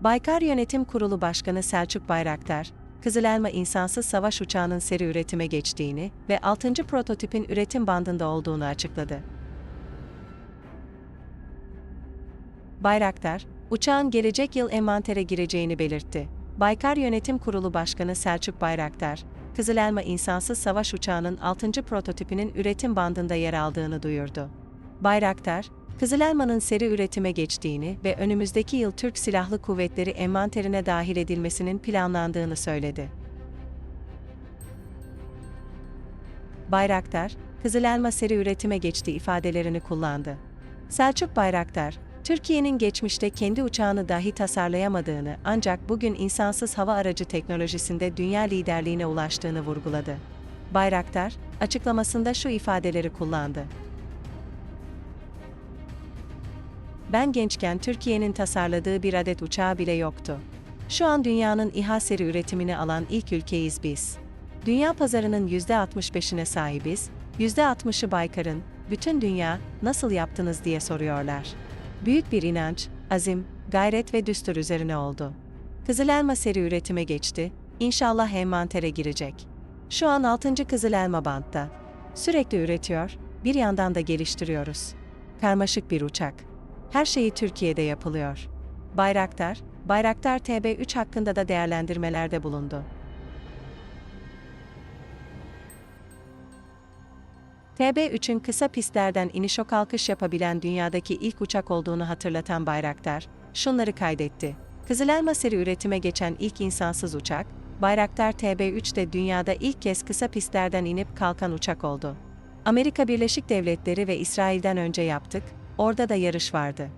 Baykar Yönetim Kurulu Başkanı Selçuk Bayraktar, Kızılelma insansız savaş uçağının seri üretime geçtiğini ve 6. prototipin üretim bandında olduğunu açıkladı. Bayraktar, uçağın gelecek yıl envantere gireceğini belirtti. Baykar Yönetim Kurulu Başkanı Selçuk Bayraktar, Kızılelma insansız savaş uçağının 6. prototipinin üretim bandında yer aldığını duyurdu. Bayraktar, Kızılelma'nın seri üretime geçtiğini ve önümüzdeki yıl Türk Silahlı Kuvvetleri envanterine dahil edilmesinin planlandığını söyledi. Bayraktar, Kızılelma seri üretime geçti ifadelerini kullandı. Selçuk Bayraktar, Türkiye'nin geçmişte kendi uçağını dahi tasarlayamadığını ancak bugün insansız hava aracı teknolojisinde dünya liderliğine ulaştığını vurguladı. Bayraktar, açıklamasında şu ifadeleri kullandı. Ben gençken Türkiye'nin tasarladığı bir adet uçağı bile yoktu. Şu an dünyanın İHA seri üretimini alan ilk ülkeyiz biz. Dünya pazarının %65'ine sahibiz, %60'ı Baykar'ın, bütün dünya, nasıl yaptınız diye soruyorlar. Büyük bir inanç, azim, gayret ve düstur üzerine oldu. Kızılelma seri üretime geçti, inşallah envantere girecek. Şu an 6. Kızılelma bantta. Sürekli üretiyor, bir yandan da geliştiriyoruz. Karmaşık bir uçak. Her şeyi Türkiye'de yapılıyor. Bayraktar, Bayraktar TB3 hakkında da değerlendirmelerde bulundu. TB3'ün kısa pistlerden iniş o kalkış yapabilen dünyadaki ilk uçak olduğunu hatırlatan Bayraktar, şunları kaydetti. Kızılelma seri üretime geçen ilk insansız uçak, Bayraktar TB3 de dünyada ilk kez kısa pistlerden inip kalkan uçak oldu. Amerika Birleşik Devletleri ve İsrail'den önce yaptık, orada da yarış vardı.